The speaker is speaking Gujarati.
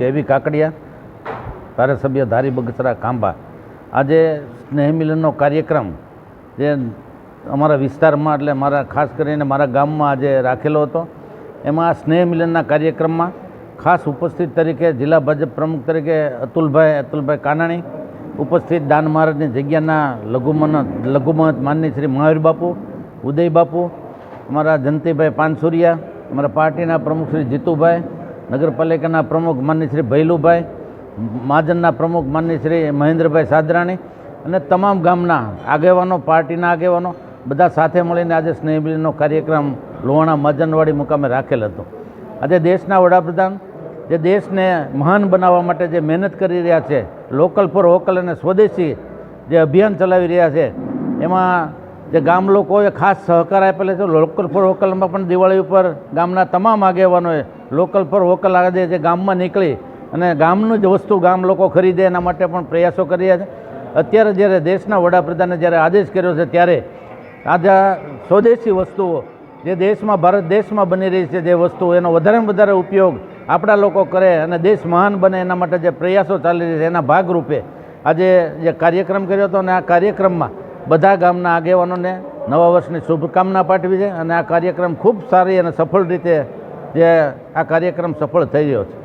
કેવી કાકડિયા ધારાસભ્ય ધારી બગસરા ખાંભા. આજે સ્નેહ મિલનનો કાર્યક્રમ જે અમારા વિસ્તારમાં એટલે મારા ખાસ કરીને મારા ગામમાં આજે રાખેલો હતો. એમાં આ સ્નેહ મિલનના કાર્યક્રમમાં ખાસ ઉપસ્થિત તરીકે જિલ્લા ભાજપ પ્રમુખ તરીકે અતુલભાઈ અતુલભાઈ કાનાણી, ઉપસ્થિત દાન મહારાજની જગ્યાના લઘુમન લઘુમત માનની શ્રી મહાવીર બાપુ, ઉદય બાપુ, અમારા જંતીભાઈ પાનસુરિયા, અમારા પાર્ટીના પ્રમુખ શ્રી જીતુભાઈ નગરપાલિકાના પ્રમુખ માન્ય શ્રી ભૈલુભાઈ, મહાજનના પ્રમુખ માન્ય શ્રી મહેન્દ્રભાઈ સાદરાણી અને તમામ ગામના આગેવાનો, પાર્ટીના આગેવાનો બધા સાથે મળીને આજે સ્નેહમિલનનો કાર્યક્રમ લોહાણા મહાજનવાડી મુકામે રાખેલ હતો. આજે દેશના વડાપ્રધાન જે દેશને મહાન બનાવવા માટે જે મહેનત કરી રહ્યા છે, લોકલ ફોર વોકલ અને સ્વદેશી જે અભિયાન ચલાવી રહ્યા છે, એમાં જે ગામ લોકોએ ખાસ સહકાર આપેલો છે લોકલ ફોર વોકલમાં પણ દિવાળી ઉપર ગામના તમામ આગેવાનોએ લોકલ ફોર વોકલ આજે જે ગામમાં નીકળી અને ગામનું જ વસ્તુ ગામ લોકો ખરીદે એના માટે પણ પ્રયાસો કર્યા છે. અત્યારે જ્યારે દેશના વડાપ્રધાને જ્યારે આદેશ કર્યો છે, ત્યારે આજે સ્વદેશી વસ્તુઓ, જે દેશમાં ભારત દેશમાં બની રહી છે, જે વસ્તુઓ, એનો વધારેમાં વધારે ઉપયોગ આપણા લોકો કરે અને દેશ મહાન બને એના માટે જે પ્રયાસો ચાલી રહ્યા છે, એના ભાગરૂપે આજે જે કાર્યક્રમ કર્યો હતો અને આ કાર્યક્રમમાં બધા ગામના આગેવાનોને નવા વર્ષની શુભકામના પાઠવી છે અને આ કાર્યક્રમ ખૂબ સારી અને સફળ રીતે જે આ કાર્યક્રમ સફળ થઈ રહ્યો છે.